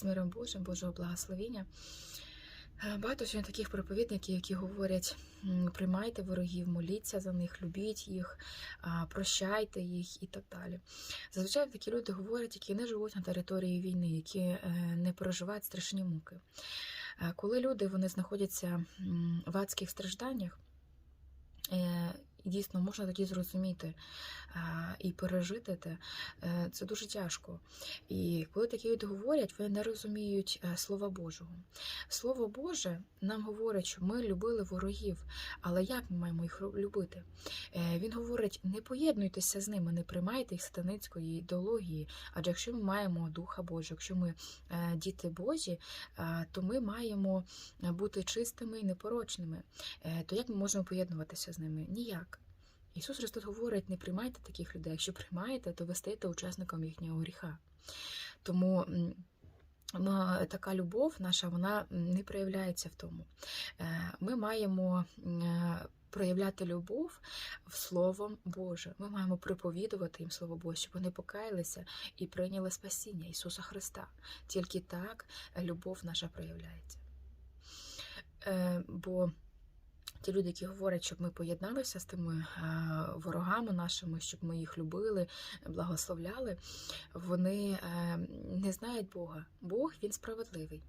з миром Божим, Божого благословення. Е, Багато сьогодні таких проповідників, які говорять: приймайте ворогів, моліться за них, любіть їх, прощайте їх і так далі. Зазвичай такі люди говорять, які не живуть на території війни, які е, не переживають страшні муки. Е, Коли люди вони знаходяться в адських стражданнях, і дійсно можна тоді зрозуміти і пережити те, е, це дуже тяжко. І коли такі люди говорять, вони не розуміють е, Слова Божого. Слово Боже нам говорить, що ми любили ворогів, але як ми маємо їх любити? Е, Він говорить: не поєднуйтеся з ними, не приймайте їх сатаницької ідеології. Адже якщо ми маємо Духа Божого, якщо ми діти Божі, то ми маємо бути чистими і непорочними. То як ми можемо поєднуватися з ними? Ніяк. Ісус Христос говорить: не приймайте таких людей. Якщо приймаєте, то ви стаєте учасником їхнього гріха. Тому така любов наша вона не проявляється в тому. Е, Ми маємо е, проявляти любов в Словом Боже. Ми маємо проповідувати їм Слово Боже, щоб вони покаялися і прийняли спасіння Ісуса Христа. Тільки так любов наша проявляється. Е, Бо ті люди, які говорять, щоб ми поєдналися з тими е, ворогами нашими, щоб ми їх любили, благословляли, вони е, не знають Бога. Бог він справедливий.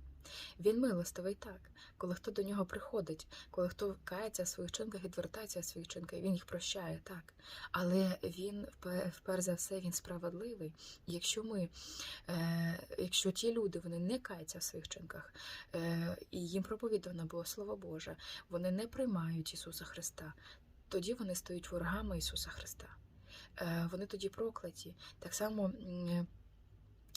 Він милостивий так, коли хто до нього приходить, коли хто кається в своїх чинках, відвертається в своїх чинках, він їх прощає, так. Але він, вперше за все, він справедливий. Якщо ми, е, якщо ті люди вони не каються в своїх чинках, е, і їм проповідано було Слово Боже, вони не приймають Ісуса Христа, тоді вони стають ворогами Ісуса Христа. Е, Вони тоді прокляті. Так само,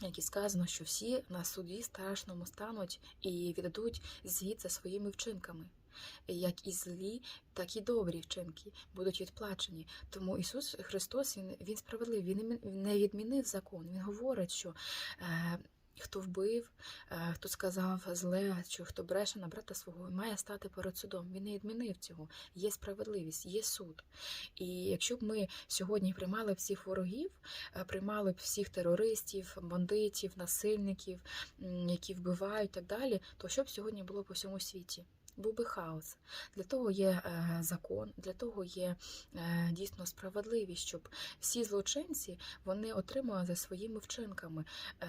м, як і сказано, що всі на суді страшному стануть і віддадуть звіт за своїми вчинками. Як і злі, так і добрі вчинки будуть відплачені. Тому Ісус Христос Він, він справедливий, Він не- не відмінив закон. Він говорить, що е, хто вбив, е, хто сказав зле, чи хто бреше на брата свого, має стати перед судом. Він не відмінив цього. Є справедливість, є суд. І якщо б ми сьогодні приймали всіх ворогів, е, приймали б всіх терористів, бандитів, насильників, які вбивають і так далі, то що б сьогодні було по всьому світі? Був би хаос. Для того є е, закон, для того є е, дійсно справедливість, щоб всі злочинці вони отримали за своїми вчинками е,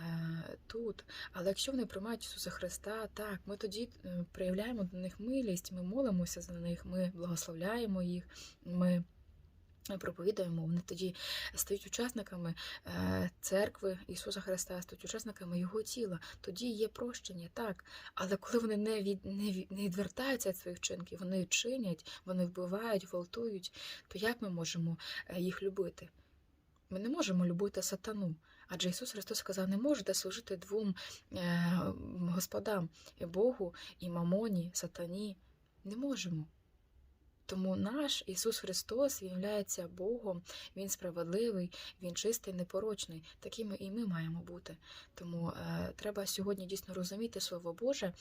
тут. Але якщо вони приймають Ісуса Христа, так, ми тоді проявляємо до них милість, ми молимося за них, ми благословляємо їх, ми. Проповідуємо, вони тоді стають учасниками е, церкви Ісуса Христа, стають учасниками Його тіла. Тоді є прощення, так. Але коли вони не від не, не відвертаються від своїх вчинків, вони чинять, вони вбивають, гвалтують, то як ми можемо е, їх любити? Ми не можемо любити сатану. Адже Ісус Христос сказав, не можете служити двом е, господам Богу, і мамоні, сатані. Не можемо. Тому наш Ісус Христос являється Богом, Він справедливий, Він чистий, непорочний. Такими і ми маємо бути. Тому е, треба сьогодні дійсно розуміти Слово Боже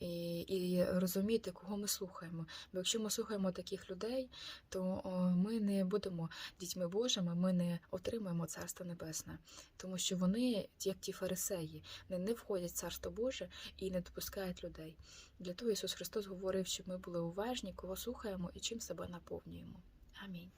і, і розуміти, кого ми слухаємо. Бо якщо ми слухаємо таких людей, то о, ми не будемо дітьми Божими, ми не отримаємо Царство Небесне, тому що вони, як ті фарисеї, не, не входять в Царство Боже і не допускають людей. Для того Ісус Христос говорив, щоб ми були уважні, кого слухаємо і чим себе наповнюємо. Амінь.